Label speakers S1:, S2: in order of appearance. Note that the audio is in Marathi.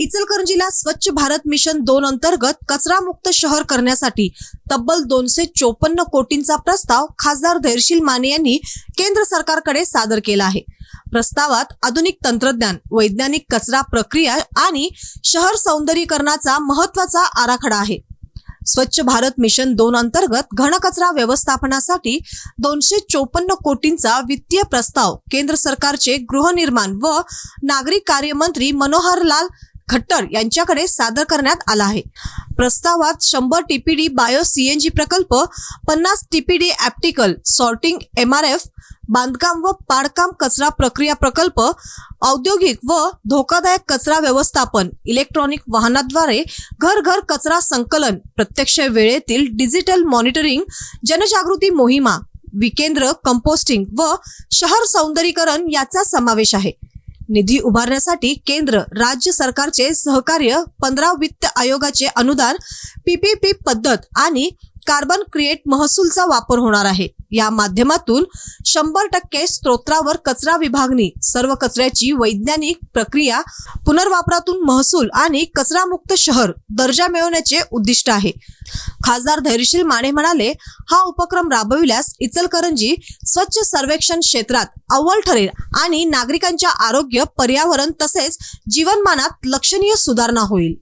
S1: इचलकरंजीला स्वच्छ भारत मिशन दोन अंतर्गत कचरा मुक्त शहर करण्यासाठी तब्बल दोनशे चोपन्न कोटींचा प्रस्ताव खासदार धैर्यशील माने यांनी केंद्र सरकारकडे सादर केला आहे. प्रस्तावात आधुनिक तंत्रज्ञान वैज्ञानिक कचरा प्रक्रिया आणि शहर सौंदर्यीकरणाचा महत्त्वाचा आराखडा आहे. स्वच्छ भारत मिशन दोन अंतर्गत घनकचरा व्यवस्थापनासाठी दोनशे चोपन्न कोटींचा वित्तीय प्रस्ताव केंद्र सरकारचे गृहनिर्माण व नागरिक कार्यमंत्री मनोहरलाल खट्टर यांच्याकडे सादर करण्यात आला आहे. प्रस्तावात शंभर टीपीडी बायो सीएनजी प्रकल्प पन्नास TPD optical sorting M R F बांधकाम व पाडकाम कचरा प्रक्रिया प्रकल्प औद्योगिक व धोकादायक कचरा व्यवस्थापन इलेक्ट्रॉनिक वाहनाद्वारे घर घर कचरा संकलन प्रत्यक्ष वेळेतील डिजिटल मॉनिटरिंग जनजागृती मोहिमा विकेंद्र कंपोस्टिंग व शहर सौंदर्यीकरण याचा समावेश आहे. निधी उभारण्यासाठी केंद्र राज्य सरकारचे सहकार्य पंधरा वित्त आयोगाचे अनुदान पीपीपी पद्धत आणि कार्बन क्रिएट महसूलचा वापर होणार आहे. या माध्यमातून शंभर टक्के स्तोत्रावर कचरा विभागणी सर्व कचऱ्याची वैज्ञानिक प्रक्रिया पुनर्वापरातून महसूल आणि कचरामुक्त शहर दर्जा मिळवण्याचे उद्दिष्ट आहे. खासदार धैर्यशील माने म्हणाले हा उपक्रम राबविल्यास इचलकरंजी स्वच्छ सर्वेक्षण क्षेत्रात अव्वल ठरेल आणि नागरिकांच्या आरोग्य पर्यावरण तसेच जीवनमानात लक्षणीय सुधारणा होईल.